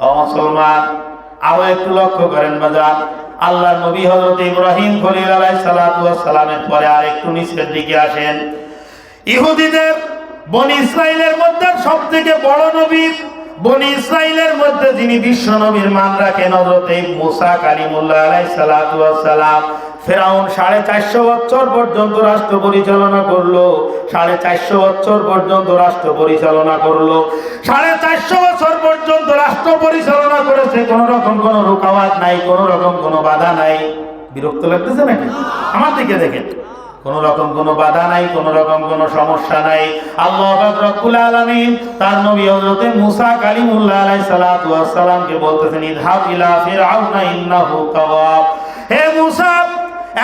মুসলমান, আরও একটু লক্ষ্য করেন বাজার। আল্লাহ নবী হজরত ইব্রাহিম খলিল আলাই সালামের পরে আর একটু নিচের দিকে আসেন। ইহুদিদের, বন ইসরায়েলের মধ্যে সব থেকে বড় নবী, বন ইসরায়েলের মধ্যে যিনি বিশ্ব নবীর মান রাখেন হজরত মুসা কালিমুল্লাহ আলাই সালাম। ফেরাউন সাড়ে চারশো বছর পর্যন্ত রাষ্ট্র পরিচালনা করল, সাড়ে চারশো বছর পর্যন্ত রাষ্ট্র পরিচালনা করল। সাড়ে চারশো বছর পর্যন্ত রাষ্ট্র পরিচালনা করেছে, কোন রকম কোনো রুকাওয়াত নাই, কোন রকম কোনো বাধা নাই। বিরক্ত লাগতেছে নাকি? আমার দিকে দেখেন। কোন রকম কোনো বাধা নাই, কোন রকম কোনো সমস্যা নাই। আল্লাহ রব্বুল আলামিন তার নবী হযরত মুসা কালিমুল্লাহ আলাইহিস সালাতু ওয়াস সালামকে বলতেছেন, ইযহাব ইলা ফিরআউনা ইন্নাহু তাওয়াব হে মুসা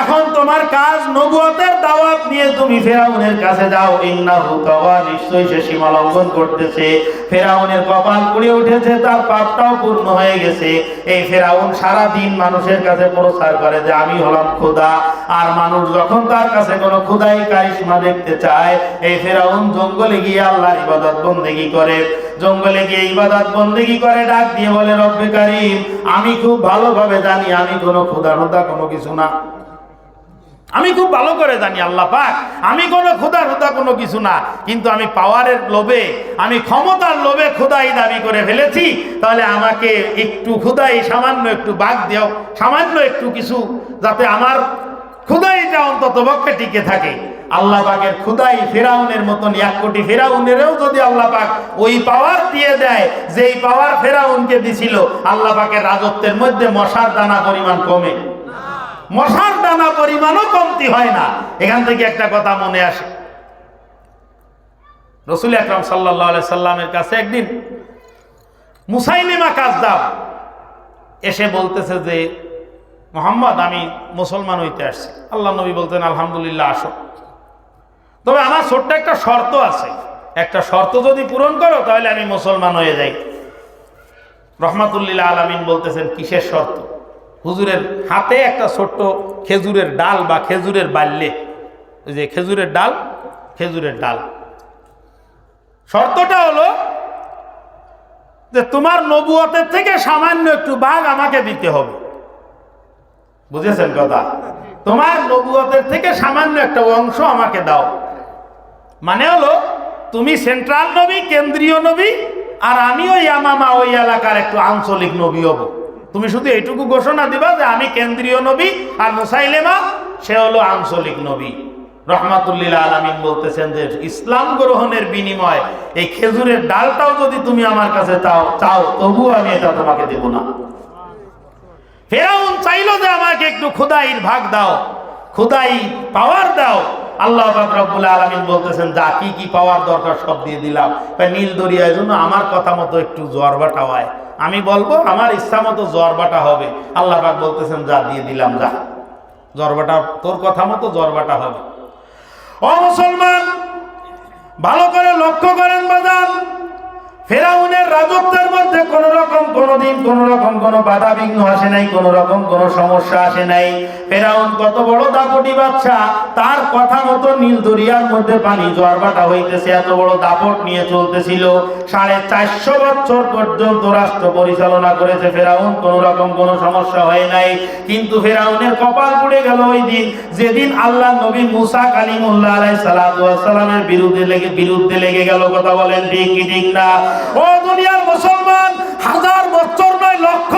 এখন তোমার কাজ নবুয়তের দাওয়াত নিয়ে তুমি ফেরাউনের কাছে যাও। ইন্নাহু তাওয়া নিশ্চয়ই সে সীমা লঙ্ঘন করতেছে। ফেরাউনের কপাল পুড়ে উঠেছে, তার পাপটাও পূর্ণ হয়ে গেছে। এই ফেরাউন সারা দিন মানুষের কাছে প্রচার করে যে, আমি হলাম খোদা। আর মানুষ যখন তার কাছে কোনো খোদাই কারিশমা দেখতে চায়, এই ফেরাউন জঙ্গলে গিয়ে আল্লাহর ইবাদত বন্দেগী করে। জঙ্গলে গিয়ে ইবাদত বন্দেগী করে, ডাক দিয়ে বলে, রব্বে কারিম, আমি খুব ভালোভাবে জানি, আমি কোনো খোদা খোদা কোনো কিছু না। আমি খুব ভালো করে জানি আল্লাহ পাক। আমি কোনো ক্ষুদা ক্ষুদা কোনো কিছু না, কিন্তু আমি পাওয়ারের লোভে, আমি ক্ষমতার লোভে ক্ষুদাই দাবি করে ফেলেছি। তাহলে আমাকে একটু ক্ষুদাই সামান্য একটু বাঘ দেও সামান্য একটু কিছু যাতে আমার ক্ষুদাইটা অন্তত পক্ষে টিকে থাকে। আল্লাহ পাকের ক্ষুদাই ফেরাউনের মতন এক কোটি ফেরাউনেরও যদি আল্লাহ পাক ওই পাওয়ার দিয়ে দেয়, যেই পাওয়ার ফেরাউনকে দিছিল, আল্লাহ পাকের রাজত্বের মধ্যে মশার দানা পরিমাণ কমে। মশার দানা পরিমাণও কমতি হয় না। এখান থেকে একটা কথা মনে আসে। রসুল আকরাম সাল্লাহ সাল্লামের কাছে একদিন মুসাইলিমা কাজদাব এসে বলতেছে যে, মোহাম্মদ, আমি মুসলমান হইতে আসছি। আল্লাহ নবী বলতেন, আলহামদুলিল্লাহ, আসো। তবে আমার ছোট্ট একটা শর্ত আছে। একটা শর্ত যদি পূরণ করো, তাহলে আমি মুসলমান হয়ে যাই। রহমাতুল্লিল্লাহ আলমিন বলতেছেন, কিসের শর্ত? হুজুরের হাতে একটা ছোট্ট খেজুরের ডাল বা খেজুরের বাল্যে ওই যে খেজুরের ডাল খেজুরের ডাল। শর্তটা হলো যে তোমার নবুয়তের থেকে সামান্য একটু বাঘ আমাকে দিতে হবে। বুঝেছেন কথা? তোমার নবুয়তের থেকে সামান্য একটা অংশ আমাকে দাও। মানে হলো, তুমি সেন্ট্রাল নবী, কেন্দ্রীয় নবী, আর আমিও ইয়ামামা ওই এলাকার একটু আঞ্চলিক নবী হব। তুমি শুধু এইটুকু ঘোষণা দিবা যে আমি কেন্দ্রীয় নবী আর মুসাইলেমা, সে হলো আঞ্চলিক নবী। রহমাতুল্লিল আলমিন বলতেছেন যে ইসলাম গ্রহণের বিনিময় এই খেজুরের ডালটাও যদি তুমি আমার কাছে চাও চাও, তবুও আমি এটা তোমাকে দেব না। ফেরাউন চাইলো যে আমাকে একটু খুদাইর ভাগ দাও, খুদাই পাওয়ার দাও। আল্লাহ রব্বুল আলমিন বলতেছেন, যা কি কি পাওয়ার দরকার সব দিয়ে দিলাম। নীল দরিয়ার জন্য আমার কথা মতো একটু জ্বর বাটা হয়। আমি বলব, আমার ইচ্ছা মতো জ্বর বাটা হবে। আল্লাহ পাক বলতেছেন, যা দিয়ে দিলাম, যা। জ্বর বাটা, তোর কথা মতো জ্বর বাটা হবে। ও মুসলমান, ভালো করে লক্ষ্য করেন বাজার ফেরাউনের রাজত্বের মধ্যে কোন রকম কোনদিন কোন রকম কোন বাধা বিঘ্ন আসে নাই, কোন রকম কোন সমস্যা আসে নাই। ফেরাউন কত বড় দাপটি বাচ্চা তার কথা মতো নীল দরিয়ার মধ্যে পানি জোয়ার বাটা হইতেছে, এত বড় দাপট নিয়ে চলতেছিল। সাড়ে চারশো বছর পর্যন্ত রাষ্ট্র পরিচালনা করেছে ফেরাউন, কোন রকম কোন সমস্যা হয় নাই। কিন্তু ফেরাউনের কপাল পড়ে গেল ওই দিন, যেদিন আল্লাহ নবী মুসা কালিমুল্লাহ আলাই সালামের বিরুদ্ধে লেগে বিরুদ্ধে লেগে গেল। কথা বলেন ঠিক কি ঠিক না? ও দুনিয়ার মুসলমান হাজার বছর নয় লক্ষ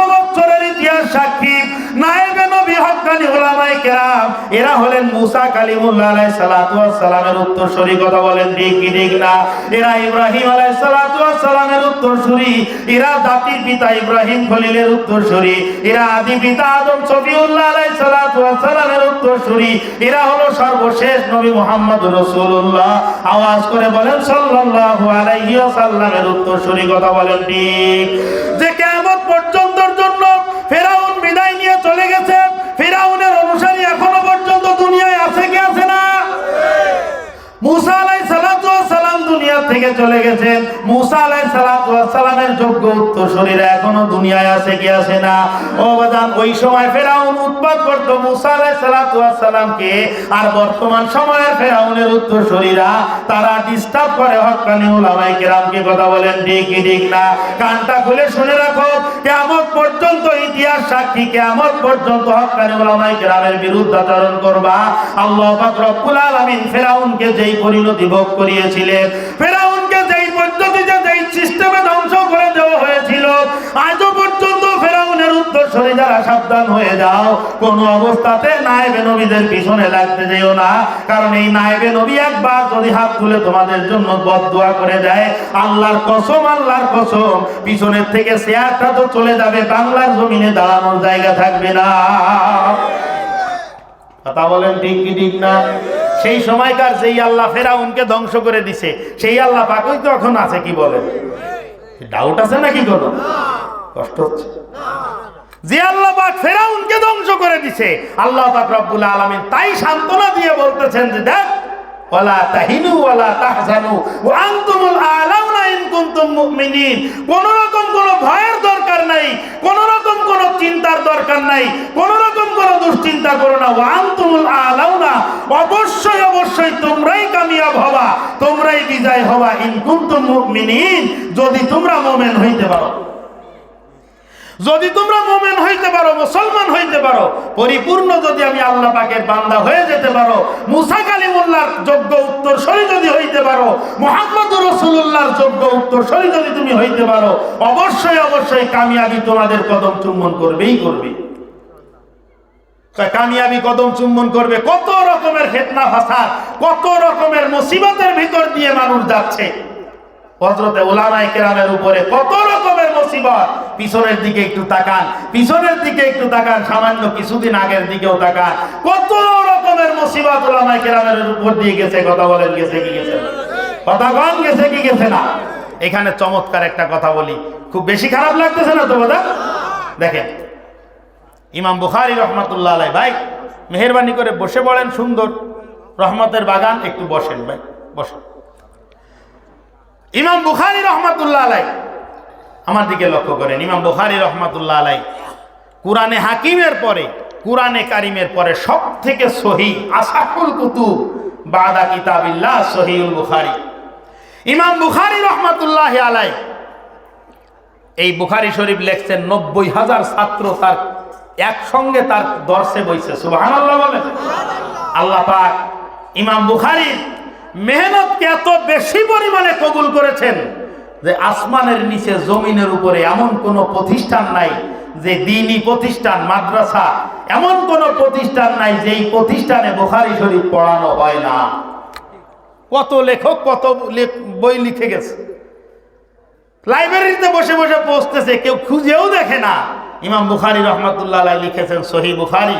এরা হলেন মুসা কালিমুল্লাহ আলাইহিস সালাতু ওয়াস সালামের উত্তরসূরি। কথা বলেন ঠিক কি, ঠিক না? এরা ইব্রাহিম আলাইহিস সালাতু ওয়াস সালামের উত্তরসূরি। এরা জাতির পিতা ইব্রাহিম খলিলের উত্তরসূরি। এরা আদি পিতা আদম সফিউল্লাহ আলাইহিস সালাতু ওয়াস সালামের উত্তরসূরি। এরা হলো সর্বশেষ নবী মুহাম্মদ রাসূলুল্লাহ। আওয়াজ করে বলেন সাল্লাল্লাহু আলাইহি ওয়াসাল্লামের উত্তরসূরি। কথা বলেন ঠিক। যে কিয়ামত পর্যন্তর জন্য ফেরাউন বিদায় নিয়ে চলে গেছে ফেরাউনের থেকে চলে গেছেন মুসা যোগ্য এখনও দুনিয়ায় আছে কি আছে না? ওই সময় ফেরাউন উৎপাদ করত মুসা আর বর্তমান সময়ের ফেরাউনের উত্তরসূরিরা তারা ডিস্টার্ব করে কথা বলেন ঠিক ঠিক না? কানটা খুলে শুনে রাখো পর্যন্ত ইতিহাস সাক্ষী পর্যন্ত কেরামের বিরুদ্ধাচরণ করবা। আল্লাহ পাক রব্বুল আলামিন ফেরাউনকে যেই পরিণতি ভোগ করিয়েছিলেন ফেরাউনকে আজও পর্যন্ত ফেরাউনের উত্তর উত্তরসূরি যারা সাবধান হয়ে যাও, কোন অবস্থাতে নায়েবে নবীদের পিছনে লাগতে যেও না। কারণ এই নায়েবে নবী একবার যদি হাত তুলে তোমাদের জন্য বদদোয়া করে দেয়, আল্লাহর কসম আল্লাহর কসম, পিছনের থেকে শেয়ারটা তো চলে যাবে, বাংলার জমিনে দাঁড়ানোর জায়গা থাকবে না। কথা বলেন ঠিক কি ঠিক না? সেই সময়কার যেই আল্লাহ ফেরাউনকে ধ্বংস করে দিছে, সেই আল্লাহ পাকই তো এখন আছে কি বলেন? ডাউট আছে নাকি কোনো? কষ্ট হচ্ছে। যে আল্লাহ পাক ফেরাউনকে ধ্বংস করে দিছে, আল্লাহ পাক রব্বুল আলামিন তাই সান্ত্বনা দিয়ে বলতেছেন যে দেখ, ওয়ালা তাহিনু ওয়ালা তাহজানু, ওয়া আনতুমুল আলাউনা ইন কুনতুম মুমিনিন। কোন রকম কোন ভয়ের দরকার নাই, কোন রকম কোন চিন্তার দরকার নাই, কোন রকম কোন দুশ্চিন্তা করো না। ওয়া আনতুমুল আলাউনা, অবশ্যই অবশ্যই তোমরাই কামিয়াব হবা, তোমরাই বিজয় হবা ইন কুনতুম মুমিনিন, যদি তোমরা মুমিন হইতে পারো। যদি তোমরা মোমেন হইতে পারো, মুসলমান হইতে পারো, পরিপূর্ণ যদি আমি আল্লাহ পাকের বান্দা হয়ে যেতে পারো, মুসা কালিমুল্লাহর যোগ্য উত্তর সরি যদি হইতে পারো মোহাম্মদ রসুল্লাহর যোগ্য উত্তর সরি যদি তুমি হইতে পারো, অবশ্যই অবশ্যই কামিয়াবি তোমাদের কদম চুম্বন করবেই করবে। কামিয়াবি কদম চুম্বন করবে। কত রকমের ফেতনা, ফাসাদ, কত রকমের মুসিবতের ভিতর দিয়ে মানুষ যাচ্ছে। হজরতে ওলামায়ে কেরামের উপরে কত রকমের মুসিবত। পিছনের দিকে একটু তাকান, পিছনের দিকে একটু তাকান, সামান্য কিছুদিন আগের দিকেও তাকান। কত রকমের মুসিবত ওলামায়ে কেরামের উপর দিয়ে গেছে, কথা বলেন গেছে কি গেছে কথা কন গেছে কি গেছে না? এখানে চমৎকার একটা কথা বলি। খুব বেশি খারাপ লাগতেছে না তো বোধা দেখেন, ইমাম বুখারি রহমাতুল্লাহ আলাই ভাই, মেহরবানি করে বসে পড়েন সুন্দর। রহমতের বাগান, একটু বসেন, ভাই, বসেন। ইমাম বুখারি রহমাতুল্লাহ আলাই আমার দিকে লক্ষ্য করেন ইমাম বুখারি রহমাতুল্লাহ আলাই কোরআনে হাকিমের পরে কোরআনে কারিমের পরে সব থেকে সহি আসাকুল কুতুব বাদা কিতাবিল্লাহ সহিউল বুখারি। ইমাম বুখারি রহমাতুল্লাহ আলাই এই বুখারি শরীফ লেখছেন নব্বই হাজার ছাত্র তার একসঙ্গে তার দর্শে বইছে। সুবহানাল্লাহ বলেন। আল্লাহ পাক ইমাম বুখারীর মেহনতকে এত বেশি পরিমাণে কবুল করেছেন যে আসমানের নিচে, জমিনের উপরে এমন কোনো প্রতিষ্ঠান নাই যে দিনী প্রতিষ্ঠান, মাদ্রাসা, এমন কোনো প্রতিষ্ঠান নাই যেই প্রতিষ্ঠানে বুখারি শরীফ পড়ানো হয় না। কত লেখক, কত বই লিখে গেছে। লাইব্রেরিতে বসে বসে পৌঁছতেছে, কেউ খুঁজেও দেখে না। ইমাম বুখারি রহমতুল্লাহ লিখেছেন সহি বুখারি।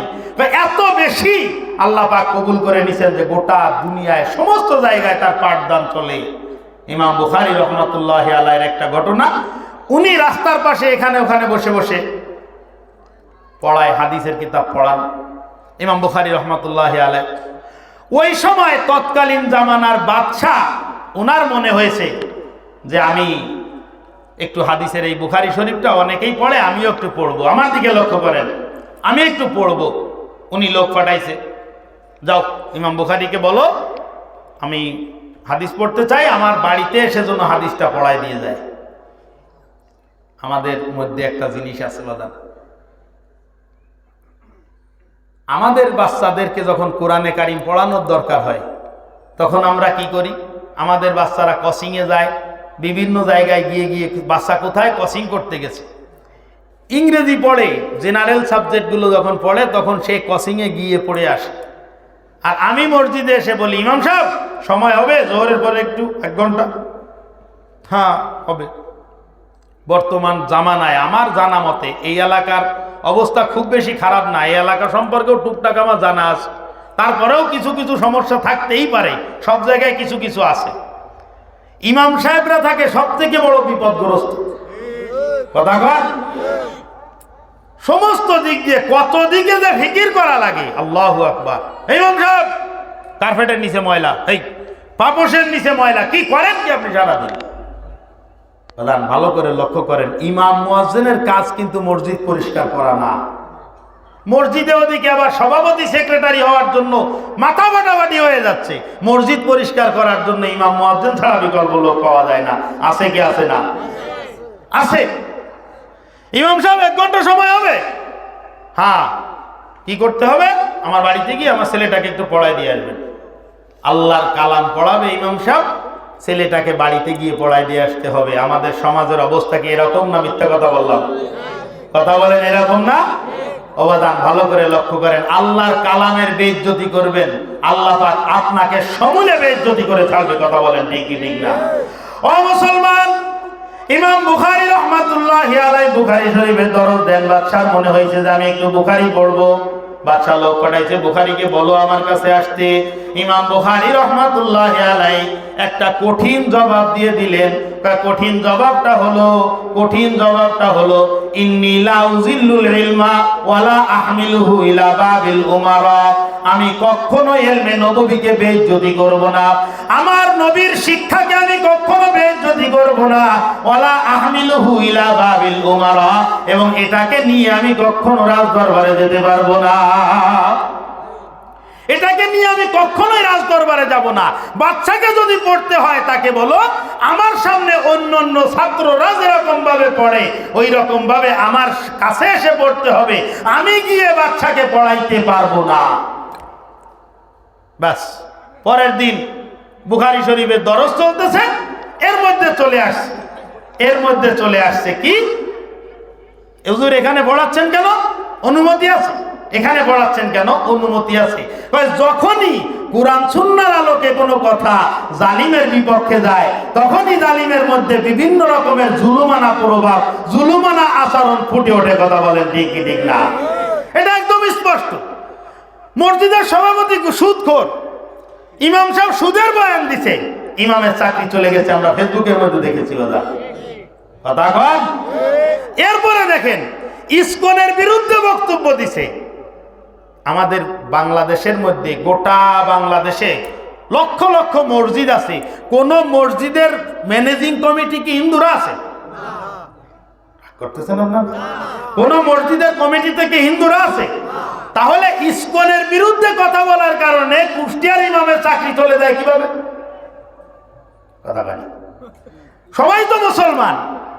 এত বেশি আল্লাহ পাক কবুল করে নিছেন যে গোটা দুনিয়ায় সমস্ত জায়গায় তার পাঠদান চলে। ইমাম বুখারি রহমতুল্লাহ আলাইয়ের একটা ঘটনা। উনি রাস্তার পাশে এখানে ওখানে বসে বসে পড়ায়, হাদিসের কিতাব পড়ান। ইমাম বুখারি রহমতুল্লাহ আলাই ওই সময় তৎকালীন জামানার বাদশাহ ওনার মনে হয়েছে যে আমি একটু হাদিসের এই বুখারি শরীফটা অনেকেই পড়ে, আমিও একটু পড়ব। আমার দিকে লক্ষ্য করেন, আমি একটু পড়ব। উনি লোক পাঠাইছে। যাও, ইমাম বুখারিকে বলো, আমি হাদিস পড়তে চাই, আমার বাড়িতে এসে যেন হাদিসটা পড়ায় দিয়ে যায়। আমাদের মধ্যে একটা জিনিস আছে বাদাম আমাদের বাচ্চাদেরকে যখন কোরআনে কারিম পড়ানোর দরকার হয়, তখন আমরা কি করি? আমাদের বাচ্চারা কসিংয়ে যায়, বিভিন্ন জায়গায় গিয়ে গিয়ে বাচ্চা কোথায়? কসিং করতে গেছে। ইংরেজি পড়ে, জেনারেল সাবজেক্টগুলো যখন পড়ে, তখন সে কসিংয়ে গিয়ে পড়ে আসে। আর আমি মসজিদে এসে বলি, ইমাম সাহেব, সময় হবে, জোহরের পরে একটু, এক ঘণ্টা। হ্যাঁ হবে। বর্তমান জামানায় আমার জানা মতে, এই এলাকার অবস্থা খুব বেশি খারাপ না। এই এলাকা সম্পর্কেও টুকটাক আমার জানা আছে। তারপরেও কিছু কিছু সমস্যা থাকতেই পারে। সব জায়গায় কিছু কিছু আছে। ইমাম সাহেবরা থাকে সব থেকে বড় বিপদগ্রস্ত। কথা সমস্ত দিক দিয়ে কত দিকে যে ফিকির করা লাগে, আল্লাহ আকবার। এই সাহেব কার্পেটের নিচে ময়লা, এই পাপসের নিচে ময়লা, কি করেন কি আপনি সারাদিন প্রধান ভালো করে লক্ষ্য করেন, ইমাম মুয়াজ্জিনের কাজ কিন্তু মসজিদ পরিষ্কার করা না। মসজিদে ওদিকে আবার সভাপতি, সেক্রেটারি হওয়ার জন্য মাথা ফাটাফাটি হয়ে যাচ্ছে। মসজিদ পরিষ্কার করার জন্য ইমাম মুয়াজ্জিন ছাড়া বিকল্প লোক পাওয়া যায় না। আছে কি, আছে না? আছে। ইমাম সাহেব, এক ঘণ্টা সময় হবে? হ্যাঁ। কি করতে হবে? আমার বাড়িতে গিয়ে আমার ছেলেটাকে একটু পড়ায় দিয়ে আসবেন। আল্লাহর কালাম পড়াবে ইমাম সাহেব, ছেলেটাকে বাড়িতে গিয়ে পড়ায় দিয়ে আসতে হবে। আমাদের সমাজের অবস্থা কি এরকম না মিথ্যা কথা বললাম? কথা বলেন এরকম না? অবদান ভালো করে লক্ষ্য করেন। আল্লাহর কালামের বেজ্জতি করবেন। আল্লাহ আপনাকে সমূলে বেজ্জতি করে ছাড়বে। কথা বলেন ঠিক কি ঠিক না? ও মুসলমান, ইমাম বুখারী রহমাতুল্লাহ আলাই বুখারী শরীফের দরদ দেন। বাদশার মনে হয়েছে যে আমি একটু বুখারী পড়ব। বাদশাহ লোক পাঠাইছে বুখারিকে বলো আমার কাছে আসতে। ইমাম বুখারী রহমাতুল্লাহ আলাই একটা কঠিন জবাব দিয়ে দিলেন। তা কঠিন জবাবটা হলো, কঠিন জবাবটা হলো, ইন্নী লা উজিল্লুল ইলমা ওয়ালা আহমিলুহু ইলা বাবিল উমারা। আমি কখনো এলমে নববীকে বেইজ্জতি করব না। আমার নবীর শিক্ষাকে আমি কখনো বেইজ্জতি করব না। ওয়ালা আহমিলুহু ইলা বাবিল উমারা। এবং এটাকে নিয়ে আমি কখনো রাজ দরবারে যেতে পারব না। এটাকে নিয়ে আমি কখনোই রাজ দরবারে যাব না। বাচ্চাকে যদি পড়তে হয় তাকে বলো, আমার সামনে অন্য অন্য ছাত্ররা যেরকম ভাবে পড়ে ওই রকম ভাবে আমার কাছে এসে পড়তে হবে। আমি গিয়ে বাচ্চাকে পড়াইতে পারব না। ব্যাস, পরের দিন বুখারি শরীফের দরজ চলতেছে, এর মধ্যে চলে আসছে। এর মধ্যে চলে আসছে কি? এখানে পড়াচ্ছেন কেন? অনুমতি আছে? এখানে পড়াচ্ছেন কেন? অনুমতি আছে। যখনই কোরআন সুন্নার আলোকে কোনো কথা জালিমের বিপক্ষে যায়, তখনই জালিমের মধ্যে বিভিন্ন রকমের জুলুমানা প্রভাব, জুলুমানা আচরণ ফুটে ওঠে, কথা বলেন ঠিক ঠিক না? এটা একদম স্পষ্ট। মসজিদের সভাপতি সুদখোর ইমাম সাহেব সুদের বয়ান দিছে, ইমামের চাকরি চলে গেছে, আমরা ফেসবুকের মধ্যে দেখেছি, কথা। কথা এরপরে দেখেন, ইসকনের বিরুদ্ধে বক্তব্য দিছে আমাদের বাংলাদেশের মধ্যে, গোটা বাংলাদেশে লক্ষ লক্ষ মসজিদ আছে। কোন মসজিদের ম্যানেজিং কমিটি কি হিন্দুরা আছে? কোন মসজিদের কমিটি থেকে হিন্দুরা আছে? তাহলে ইস্কনের বিরুদ্ধে কথা বলার কারণে কুষ্টিয়ার ইমামের চাকরি চলে যায় কীভাবে? কথা বলি সবাই তো মুসলমান।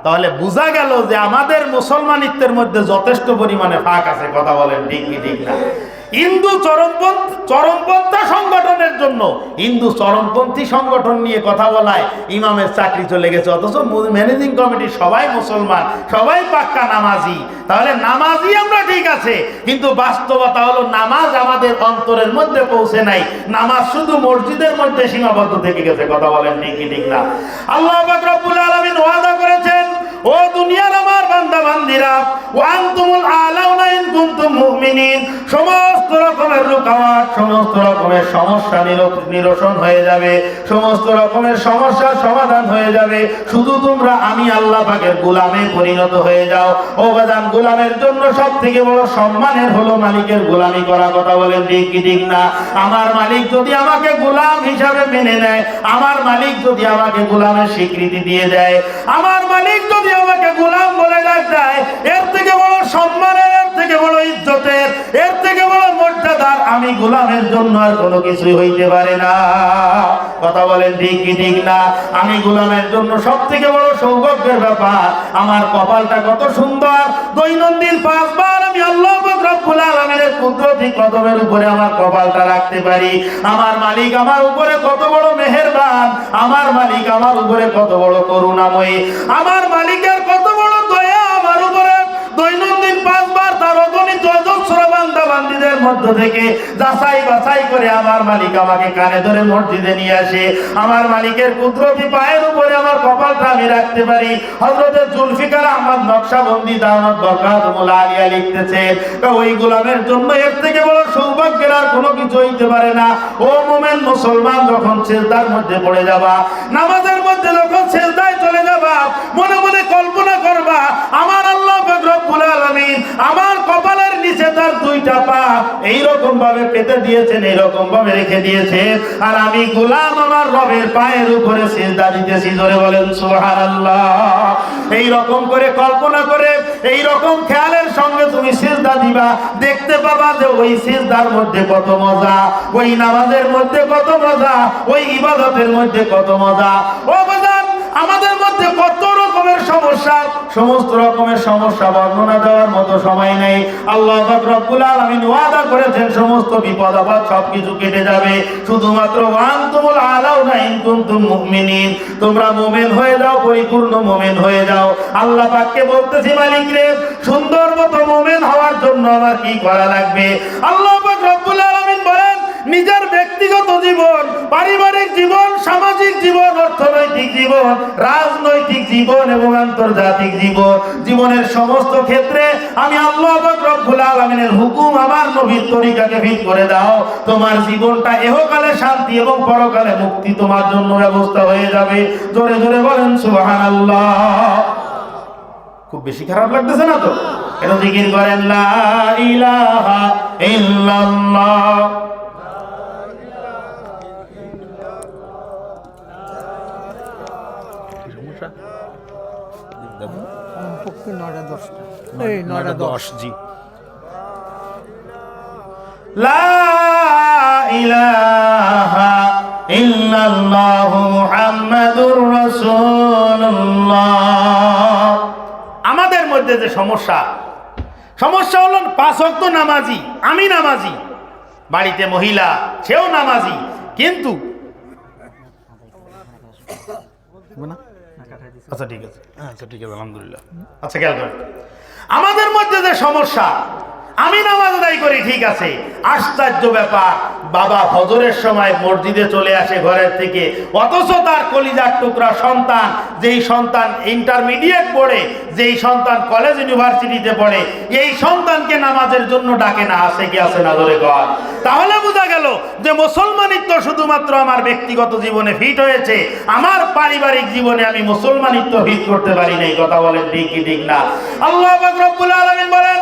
তাহলে বোঝা গেল যে আমাদের মুসলমানিত্বের মধ্যে যথেষ্ট পরিমাণে ফাঁক আছে, কথা বলেন ঠিক কি ঠিক না? হিন্দু চরমপন্থী, চরমপন্থা সংগঠনের জন্য। হিন্দু চরমপন্থী সংগঠন নিয়ে কথা বলায়, ইমামের চাকরি চলে গেছে। অথচ ম্যানেজিং কমিটি সবাই মুসলমান, সবাই পাক্কা নামাজি। তাহলে নামাজি আমরা ঠিক আছে, কিন্তু বাস্তবতা হলো নামাজ আমাদের অন্তরের মধ্যে পৌঁছে নাই। নামাজ শুধু মসজিদের মধ্যে সীমাবদ্ধ থেকে গেছে, কথা বলেন ঠিক ঠিক না? আল্লাহ রব্বুল আলামিন ওয়াদা করেছেন ও দুনিয়ার আমার বান্দা বান্দিরা মুমিনিন। সমস্ত রকমের রুকাওয়াট সমস্ত রকমের সমস্যা নিরসন হয়ে যাবে, সমস্ত রকমের সমাধান হয়ে যাবে। শুধু তোমরা, আমি আল্লাহ পাকের গোলামে পরিণত হয়ে যাও। ও বাদান গোলামের জন্য সব থেকে বড় সম্মানের হলো মালিকের গোলামি করা কথা বলেন ঠিক কি ঠিক না? আমার মালিক যদি আমাকে গোলাম হিসাবে মেনে নেয়, আমার মালিক যদি আমাকে গোলামের স্বীকৃতি দিয়ে দেয়, আমার মালিক যদি আমাকে গোলাম বলে ডাক দেয়, এর থেকে বড় সম্মানের, এর থেকে বড় ইজ্জতের, এর থেকে বড় মর্যাদার আমি গোলামের জন্য আর কোনো কিছুই হইতে পারে না। কথা বলেন ঠিক কি ঠিক না? আমি গোলামের জন্য সব থেকে বড় সৌভাগ্যের ব্যাপার, আমার কপালটা কত সুন্দর, দৈনন্দিন পাঁচবার উপরে আমার রাখতে পারি। আমার মালিক আমার উপরে কত বড় মেহেরবান। আমার মালিক আমার উপরে কত বড় করুণাময়ী। আমার মালিকের কত বান্দিদের মধ্য থেকে যাচাই বাছাই করে আমার মালিক আমাকে কানে ধরে মসজিদে নিয়ে আসে। আমার মালিকের কুদরতি পায়ের উপরে আমার কপালটা আমি রাখতে পারি। হযরতে জুলফিকার আহমদ নকশাবন্দি দামাত বরকাতুল আলিয়া লিখতেছে ওই গোলামের জন্য এর থেকে বড় সৌভাগ্যের আর কোনো কিছু হইতে পারে না। ও মোমেন মুসলমান, যখন সেজদার মধ্যে পড়ে যাবা, নামাজের মধ্যে যখন সেজদায় চলে যাবা, মনে মনে কল্পনা করবা, আমার আল্লাহ রব্বুল আলামিন আমার কপালের নিচে তার দুইটা পা এইরকম ভাবে পেতে দিয়েছেন এইরকম ভাবে রেখে দিয়েছেন। আর আমি গোলাম আমার রবের পায়ের উপরে সিজদা দিতেছি, জোরে বলেন সুবহানাল্লাহ। এই রকম করে কল্পনা করে এই রকম খেয়ালের সঙ্গে তুমি সিজদা দিবা, দেখতে পাবা যে ওই সিজদার মধ্যে কত মজা, ওই নামাজের মধ্যে কত মজা, ওই ইবাদতের মধ্যে কত মজা। ও বাজান, আমাদের মধ্যে কত সমস্যা, সমস্ত রকমের সমস্যা বর্ণনা দেওয়ার মতো সময় নেই। আল্লাহ রব্বুল ওয়াদা করেছেন, সমস্ত বিপদ আপদ সবকিছু কেটে যাবে। শুধুমাত্র মুমিনিন। তোমরা হয়ে যাও, পরিপূর্ণ হয়ে যাও। আল্লাহ পাককে বলতেছি, মালিক রে, সুন্দর মতো মুমিন হওয়ার জন্য আমার কি করা লাগবে? আল্লাহ রব্বুল আলামিন নিজের ব্যক্তিগত জীবন, পারিবারিক জীবন, সামাজিক জীবন, অর্থনৈতিক জীবন, রাজনৈতিক জীবন এবং আন্তর্জাতিক জীবন। জীবনের সমস্ত ক্ষেত্রে আমি আল্লাহ রব্বুল আলামিনের হুকুম আমার নবীর তরিকাকে ফিট করে দাও। তোমার জীবনটা এহকালে শান্তি এবং পরকালে মুক্তি তোমার জন্য ব্যবস্থা হয়ে যাবে। জোরে জোরে বলেন, সুবহানাল্লাহ। খুব বেশি খারাপ লাগতেছে না তো? এটা জিকির করেন, লা ইলাহা ইল্লাল্লাহ। এই নয়টা দশ। জি। লা ইলাহা ইল্লাল্লাহ মুহাম্মাদুর রাসূলুল্লাহ। আমাদের মধ্যে যে সমস্যা সমস্যা হলো পাঁচ ওয়াক্ত নামাজি আমি নামাজি। বাড়িতে মহিলা সেও নামাজি। কিন্তু আচ্ছা ঠিক আছে। আচ্ছা ঠিক আছে আলহামদুলিল্লাহ। আচ্ছা খেয়াল করেন। আমাদের মধ্যে যে সমস্যা আমি নামাজ আদায় করি, ঠিক আছে। আশ্চর্য ব্যাপার, বাবা ফজরের সময় মসজিদে চলে আসে ঘরের থেকে। অথচ তার কলিজার টুকরা সন্তান, যেই সন্তান ইন্টারমিডিয়েট পড়ে, যেই সন্তান কলেজ ইউনিভার্সিটিতে পড়ে, এই সন্তানকে নামাজের জন্য ডাকে না, আসে কি, আসে না, ধরে কর। তাহলে বোঝা গেল যে মুসলমানিত্ব শুধুমাত্র আমার ব্যক্তিগত জীবনে ফিট হয়েছে। আমার পারিবারিক জীবনে আমি মুসলমানিত্ব ফিট করতে পারি না এই কথা বলেন ঠিক কি, ঠিক না। আল্লাহ বলেন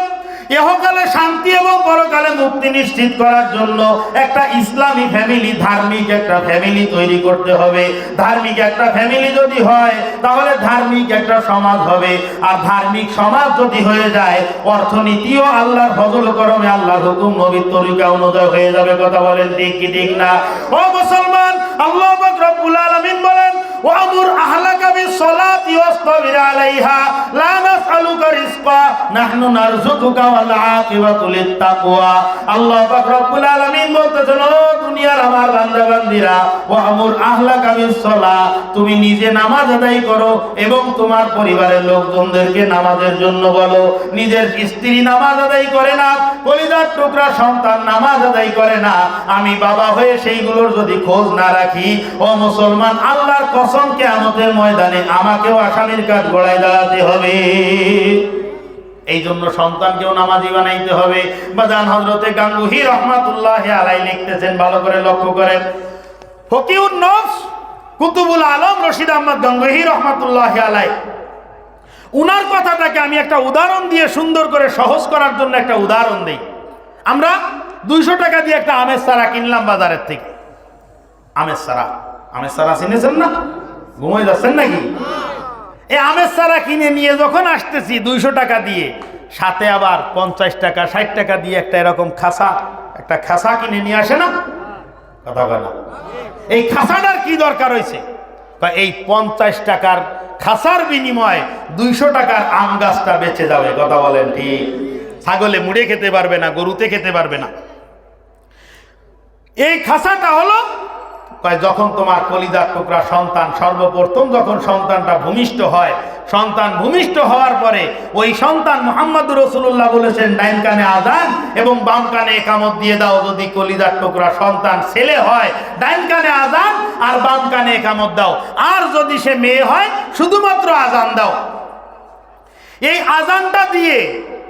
এহকালে শান্তি এবং পরকালে মুক্তি নিশ্চিত করার জন্য একটা ইসলামী ফ্যামিলি ধার্মিক একটা ফ্যামিলি তৈরি করতে হবে। ধার্মিক একটা ফ্যামিলি যদি হয়, তাহলে ধার্মিক একটা সমাজ হবে। আর ধার্মিক সমাজ যদি হয়ে যায়, অর্থনীতিও আল্লাহর ফজল করমে, আল্লাহর হুকুম নবীর তরিকা অনুযায়ী হয়ে যাবে। কথা বলেন ঠিক কি, ঠিক না? ও মুসলমান, আল্লাহ রব্বুল আলামিন বলেন পাক বলতেছেন, ও দুনিয়ার আমার বান্দা তুমি নিজে নামাজ আদায় করো এবং তোমার পরিবারের লোকজনদেরকে নামাজের জন্য বলো। নিজের স্ত্রী নামাজ আদায় করে না, কলিজার টুকরা সন্তান নামাজ আদায় করে না। আমি বাবা হয়ে সেইগুলোর যদি খোঁজ না রাখি, ও মুসলমান, আল্লাহর কসম কেয়ামতের ময়দানে আমাকেও আসামির কাজ গড়ায় দাঁড়াতে হবে। এই জন্য সন্তানকেও নামাজি বানাইতে হবে। বাজান হজরতে গাঙ্গুহি রহমাতুল্লাহ আলাই লিখতেছেন, ভালো করে লক্ষ্য করেন। ফকিউর নফস কুতুবুল আলম রশিদ আহমদ গঙ্গুহি রহমাতুল্লাহ আলাই উনার কথাটাকে আমি একটা উদাহরণ দিয়ে সুন্দর করে সহজ করার জন্য একটা উদাহরণ দিই। আমরা দুইশো টাকা দিয়ে একটা আমের সারা কিনলাম বাজারের থেকে। আমের সারা আমের সারা চিনেছেন না? ঘুমাই যাচ্ছেন নাকি? এই আমের সারা কিনে নিয়ে যখন আসতেছি দুইশো টাকা দিয়ে, সাথে আবার পঞ্চাশ টাকা, ষাট টাকা দিয়ে একটা এরকম খাসা, একটা খাসা কিনে নিয়ে আসে না? কথা বলা এই খাসাটার কি দরকার হয়েছে? এই পঞ্চাশ টাকার খাসার বিনিময়ে দুইশো টাকার আম গাছটা বেঁচে যাবে, কথা বলেন ঠিক। ছাগলে মুড়ে খেতে পারবে না, গরুতে খেতে পারবে না। এই খাসাটা হলো কয়, যখন তোমার কলিজার টুকরা সন্তান সর্বপ্রথম যখন সন্তানটা ভূমিষ্ঠ হয়, সন্তান ভূমিষ্ঠ হওয়ার পরে ওই সন্তান মোহাম্মদ রসুল্লাহ বলেছেন ডাইন কানে আজান এবং বাম কানে একামত দিয়ে দাও, যদি কলিজার টুকরা সন্তান ছেলে হয় ডাইন কানে আজান আর বাম কানে একামত দাও। আর যদি সে মেয়ে হয়, শুধুমাত্র আজান দাও। এই আজানটা দিয়ে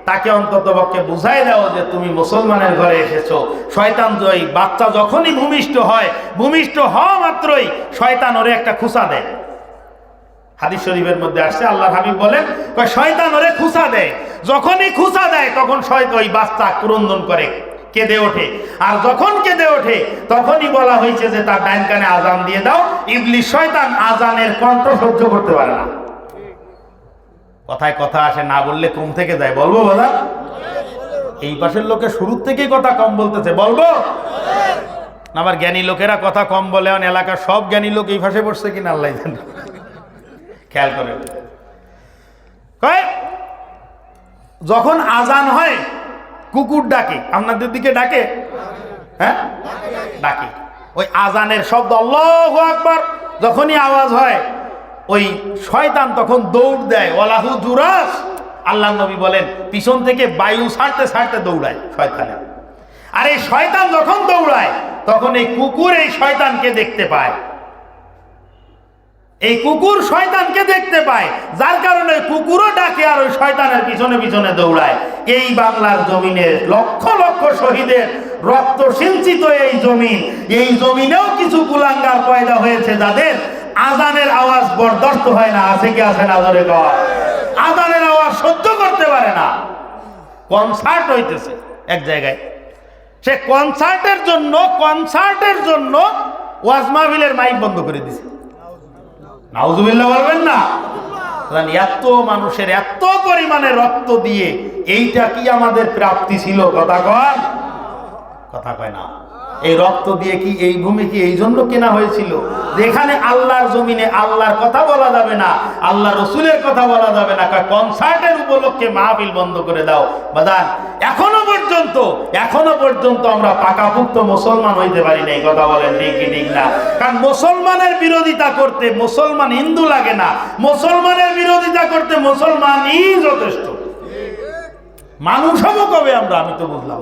তাকে অন্তত পক্ষে বুঝাই দাও যে তুমি মুসলমানের ঘরে এসেছ। শয়তান জয়ী বাচ্চা যখনই ভূমিষ্ঠ হয়, ভূমিষ্ঠ হওয়া মাত্রই শয়তান ওরে একটা খুসা দেয়। হাদিস শরীফের মধ্যে আসছে, আল্লাহ হাবিব বলেন শয়তান ওরে খুসা দেয়। যখনই খুঁচা দেয়, তখন শয়তান ওই বাচ্চা ক্রন্দন করে, কেঁদে ওঠে। আর যখন কেঁদে ওঠে, তখনই বলা হয়েছে যে তার ডাইন কানে আজান দিয়ে দাও। ইবলিশ শয়তান আজানের কণ্ঠ সহ্য করতে পারে না। কথায় কথা আসে, না বললে কম থেকে যায়? বলব দাদা এই পাশের লোকে শুরুর থেকেই কথা কম বলতেছে, বলব? না, আবার জ্ঞানী লোকেরা কথা কম বলে, অন এলাকার সব জ্ঞানী লোক এই পাশে বসছে কিনা আল্লাহ জানে। খেয়াল করে। যখন আজান হয়, কুকুর ডাকে, আপনাদের দিকে ডাকে? হ্যাঁ? ডাকে। ওই আজানের শব্দ, আল্লাহু আকবার, যখনই আওয়াজ হয় ওই শয়তান তখন দৌড় দেয় ওলাহু জুরাস আল্লাহ নবী বলেন, পিছন থেকে বায়ু ছাড়তে ছাড়তে দৌড়ায় শয়তানে আর এই শয়তান যখন দৌড়ায়, তখন এই কুকুর এই শয়তানকে দেখতে পায়। এই কুকুর শয়তানকে দেখতে পায়, যার কারণে কুকুরও ডাকে আর ওই শয়তানের পিছনে পিছনে দৌড়ায়। এই বাংলার জমিনে লক্ষ লক্ষ শহীদের রক্ত সিঞ্চিত এই জমিন। এই জমিনেও কিছু কুলাঙ্গার পয়দা হয়েছে যাদের আজানের আওয়াজ বরদাস্ত হয় না, আছে কি আছে না ধরে আজানের আওয়াজ সহ্য করতে পারে না। কনসার্ট হইতেছে এক জায়গায়। সে কনসার্টের জন্য কনসার্টের জন্য ওয়াজ মাহফিলের মাইক বন্ধ করে দিছে। নাউজুবিল্লাহ বলবেন না? এত মানুষের এত পরিমাণে রক্ত দিয়ে এইটা কি আমাদের প্রাপ্তি ছিল, কথা কয়? কথা কয় না। এই রক্ত দিয়ে কি, এই ভূমি কি এই জন্য কেনা হয়েছিল? যেখানে আল্লাহর জমিনে আল্লাহর কথা বলা যাবে না আল্লাহ রসুলের কথা বলা যাবে না কনসার্টের উপলক্ষে মাহফিল বন্ধ করে দাও। বাদান এখনও পর্যন্ত এখনও পর্যন্ত আমরা পাকাপুক্ত মুসলমান হইতে পারি না এই কথা বলেন ঠিক ঠিক না? কারণ মুসলমানের বিরোধিতা করতে মুসলমান হিন্দু লাগে না। মুসলমানের বিরোধিতা করতে মুসলমানই যথেষ্ট। মানুষ হব কবে আমরা, আমি তো বুঝলাম